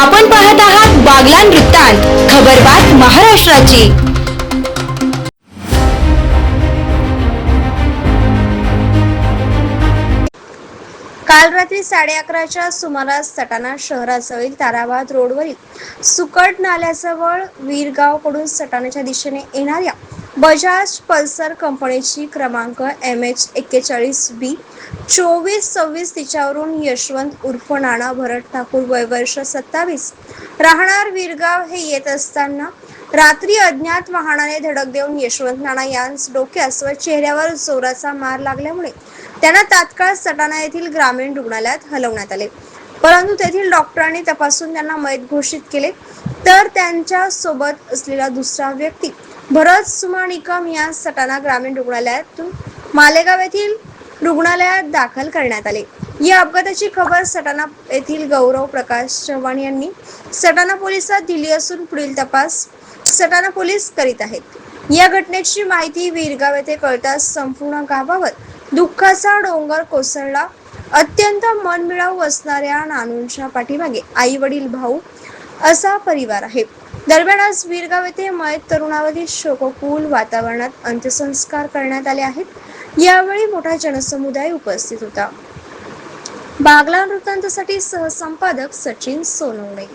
आपण पाहत आहात बागलान वृत्तांत खबरबात महाराष्ट्राची. काल रात्री साडे अकराच्या सुमारास सटाणा शहराजवळील ताराबाद रोडवरील सुकट नाल्याजवळ वीरगावकडून सटाण्याच्या दिशेने येणाऱ्या बजाज पल्सर कंपनीची क्रमांक एम एच एक्केचाळीस बी चोवीस सव्वीस तिच्यावरून यशवंत उर्फ नाना भरत ठाकूर वय वर्ष सत्तावीस. राहणार वीरगाव हे येत असताना रात्री अज्ञात वाहनाने धडक देऊन यशवंत नाना यांस डोक्यास व चेहऱ्यावर जोराचा मार लागल्यामुळे त्यांना तात्काळ सटाणा येथील ग्रामीण रुग्णालयात हलवण्यात आले. परंतु तेथील डॉक्टरांनी तपासून त्यांना मयत घोषित केले. तर त्यांच्यासोबत असलेला दुसरा व्यक्ती भरत सुमा निकम या सटाणा ग्रामीण रुग्णालयातून मालेगाव येथील रुग्णालयात दाखल करण्यात आले. या अपघाताची खबर सटाणा येथील गौरव प्रकाश चव्हाण यांनी सटाणा पोलिसात दिली असून पुढील तपास सटाणा पोलीस करीत आहेत. या घटनेची माहिती वीरगाव येथे कळताच संपूर्ण गावावर दुःखाचा डोंगर कोसळला. अत्यंत मनमिळावू असणाऱ्या नानूंच्या पाठीमागे आई वडील भाऊ असा परिवार आहे. दरम्यान आज वीरगाव येथे मयत तरुणावरील शोककुल वातावरणात अंत्यसंस्कार करण्यात आले आहेत. यावेळी मोठा जनसमुदाय उपस्थित होता. बागला वृत्तांतासाठी सहसंपादक सचिन सोनवणे.